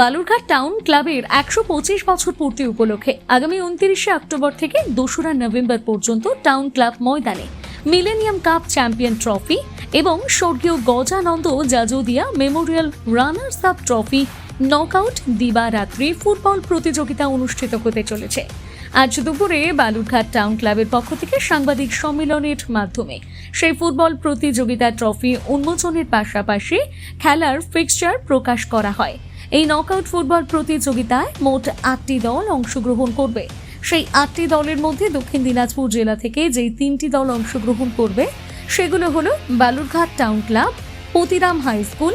Balurghat town ক্লাবের একশো পঁচিশ বছর পূর্তি উপলক্ষে আগামী উনত্রিশে অক্টোবর থেকে দোসরা নভেম্বর পর্যন্ত টাউন ক্লাব ময়দানে মিলেনিয়াম কাপ চ্যাম্পিয়ন ট্রফি এবং স্বর্গীয় Gajanand Jajodia memorial runners up trophy knockout দিবারাত্রি football প্রতিযোগিতা অনুষ্ঠিত হতে চলেছে। আজ দুপুরে বালুরঘাট টাউন ক্লাবের পক্ষ থেকে সাংবাদিক সম্মেলনের মাধ্যমে সেই ফুটবল প্রতিযোগিতা ট্রফি উন্মোচনের পাশাপাশি খেলার ফিক্সচার প্রকাশ করা হয়। এই নকআউট ফুটবল প্রতিযোগিতায় মোট আটটি দল অংশগ্রহণ করবে। সেই আটটি দলের মধ্যে দক্ষিণ দিনাজপুর জেলা থেকে যেই তিনটি দল অংশগ্রহণ করবে, সেগুলো হলো Balurghat town club, Patiram high school,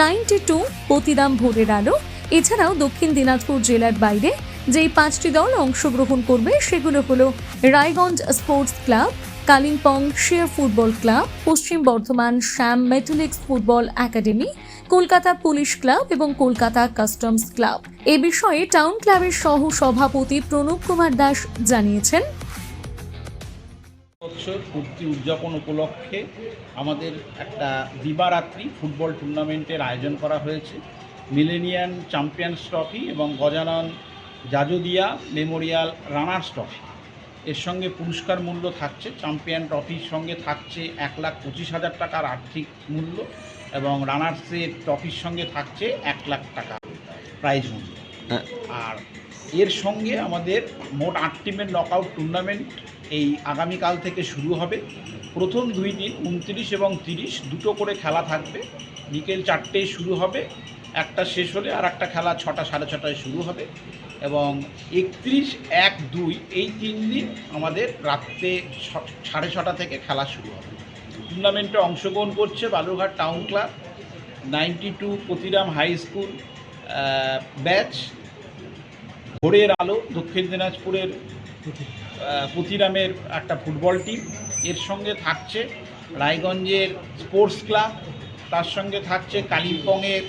ninety two Patiram ভোরের আলো। এছাড়াও দক্ষিণ দিনাজপুর জেলার বাইরে যেই পাঁচটি দল অংশগ্রহণ করবে, সেগুলো হলো রায়গঞ্জ স্পোর্টস ক্লাব কালিম্পং শেয়ার ফুটবল ক্লাব, পশ্চিম Bardhaman Shyam metallics football academy, Kolkata police club এবং কলকাতা কাস্টমস ক্লাব। এ বিষয়ে টাউন ক্লাবের সহ সভাপতি প্রণব কুমার দাস জানিয়েছেন। বছর পূর্তি উদযাপন উপলক্ষে আমাদের একটা দিবারাত্রি ফুটবল টুর্নামেন্টের আয়োজন করা হয়েছে। মিলেনিয়ান চ্যাম্পিয়ন্স ট্রফি এবং Gajanan Jajodia memorial runners trophy. এর সঙ্গে পুরস্কার মূল্য থাকছে চ্যাম্পিয়ন ট্রফির সঙ্গে থাকছে এক লাখ পঁচিশ হাজার টাকার আর্থিক মূল্য এবং রানার্সের ট্রফির সঙ্গে থাকছে এক লাখ টাকা প্রাইজ মূল্য। হ্যাঁ। আর এর সঙ্গে আমাদের মোট আট টিমের নকআউট টুর্নামেন্ট এই আগামীকাল থেকে শুরু হবে। প্রথম দুই দিন উনত্রিশ এবং তিরিশ দুটো করে খেলা থাকবে। বিকেল চারটেয় শুরু হবে একটা শেষ হলে আর একটা খেলা ছটা সাড়ে ছটায় শুরু হবে। এবং একত্রিশ এক দুই এই তিন দিন আমাদের রাত্রে সাড়ে ছটা থেকে খেলা শুরু হবে। টুর্নামেন্টে অংশগ্রহণ করছে Balurghat town club ninety two Patiram high school batch ভোরের আলো দক্ষিণ দিনাজপুরের আহ, পুতিরামের একটা ফুটবল টিম এর সঙ্গে থাকছে রায়গঞ্জের স্পোর্টস ক্লাব তার সঙ্গে থাকছে কালিম্পংয়ের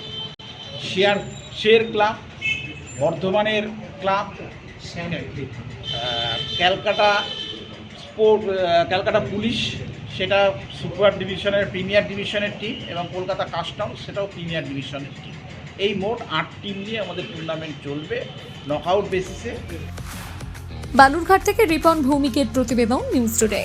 শেয়ার শের ক্লাব বর্ধমানের club Calcutta sport Calcutta police, সেটা সুপার ডিভিশনের, প্রিমিয়ার ডিভিশনের টিম এবং কলকাতা কাস্টম সেটাও প্রিমিয়ার ডিভিশনের টিম এই মোট আট টিম নিয়ে আমাদের টুর্নামেন্ট চলবে নকআউট বেসিসে বালুরঘাট থেকে রিপন ভৌমিকের প্রতিবেদন নিউজ টুডে